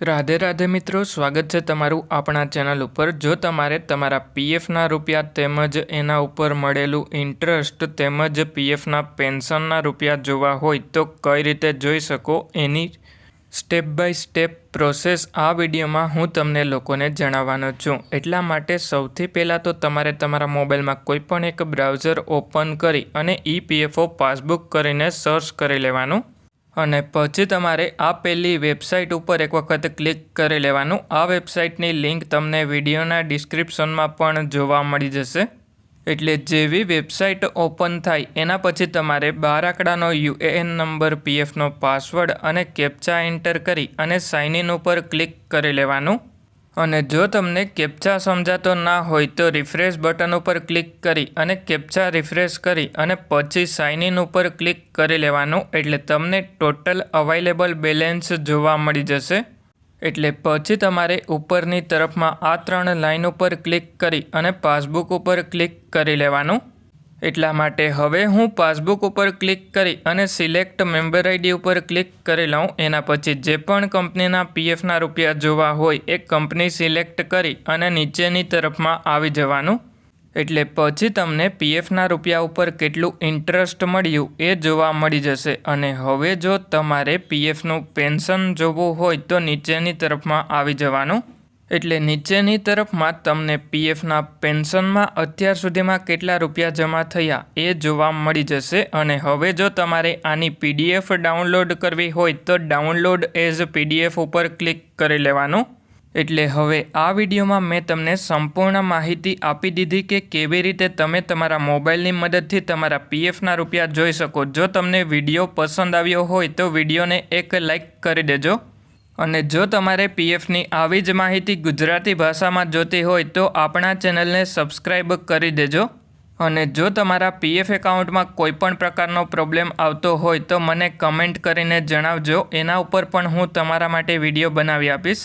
રાધે રાધે મિત્રો, સ્વાગત છે તમારું આપણા ચેનલ ઉપર. જો તમારે તમારા પીએફના રૂપિયા તેમજ એના ઉપર મળેલું ઇન્ટરેસ્ટ તેમજ પીએફના પેન્શનના રૂપિયા જોવા હોય તો કઈ રીતે જોઈ શકો એની સ્ટેપ બાય સ્ટેપ પ્રોસેસ આ વિડીયોમાં હું તમને લોકોને જણાવવાનો છું. એટલા માટે સૌથી પહેલાં તો તમારે તમારા મોબાઈલમાં કોઈ પણ એક બ્રાઉઝર ઓપન કરી અને ઈપીએફઓ પાસબુક કરીને સર્ચ કરી લેવાનું. અને પછી તમારે આ પહેલી વેબસાઇટ ઉપર એક વખત ક્લિક કરી લેવાનું. આ વેબસાઇટની લિંક તમને વિડીયોના ડિસ્ક્રિપ્શનમાં પણ જોવા મળી જશે. એટલે જેવી વેબસાઇટ ઓપન થાય, એના પછી તમારે બાર આંકડાનો યુએએન નંબર, પીએફનો પાસવર્ડ અને કેપ્ચા એન્ટર કરી અને સાઇન ઇન ઉપર ક્લિક કરી લેવાનું. અને જો તમને કેપ્ચા સમજાતો ના હોય તો રિફ્રેશ બટન ઉપર ક્લિક કરી અને કેપ્ચા રિફ્રેશ કરી અને પછી સાઇન ઇન ઉપર ક્લિક કરી લેવાનું. એટલે તમને ટોટલ અવાઇલેબલ બેલેન્સ જોવા મળી જશે. એટલે પછી તમારે ઉપરની તરફમાં આ ત્રણ લાઇન ઉપર ક્લિક કરી અને પાસબુક ઉપર ક્લિક કરી લેવાનું. એટલા માટે હવે હું પાસબુક ઉપર ક્લિક કરી અને સિલેક્ટ મેમ્બર આઈડી ઉપર ક્લિક કરી લઉં. એના પછી જે પણ કંપનીના પીએફના રૂપિયા જોવા હોય એ કંપની સિલેક્ટ કરી અને નીચેની તરફમાં આવી જવાનું. એટલે પછી તમને પીએફના રૂપિયા ઉપર કેટલું ઇન્ટરેસ્ટ મળ્યું એ જોવા મળી જશે. અને હવે જો તમારે પીએફનું પેન્શન જોવું હોય તો નીચેની તરફમાં આવી જવાનું. એટલે નીચેની તરફમાં તમને પીએફના પેન્શનમાં અત્યાર સુધીમાં કેટલા રૂપિયા જમા થયા એ જોવા મળી જશે અને હવે જો તમારે આની પીડીએફ ડાઉનલોડ કરવી હોય તો ડાઉનલોડ એઝ પીડીએફ ઉપર ક્લિક કરી લેવાનું. એટલે હવે આ વિડીયોમાં મેં તમને સંપૂર્ણ માહિતી આપી દીધી કે કેવી રીતે તમે તમારા મોબાઈલની મદદથી તમારા પીએફના રૂપિયા જોઈ શકો. જો તમને વીડિયો પસંદ આવ્યો હોય તો વિડીયોને એક લાઈક કરી દેજો. અને જો તમારે પીએફની આવી જ માહિતી ગુજરાતી ભાષામાં જોતી હોય તો આપણા ચેનલને સબસ્ક્રાઈબ કરી દેજો. અને જો તમારા પીએફ એકાઉન્ટમાં કોઈપણ પ્રકારનો પ્રોબ્લેમ આવતો હોય તો મને કમેન્ટ કરીને જણાવજો. એના ઉપર પણ હું તમારા માટે વીડિયો બનાવી આપીશ.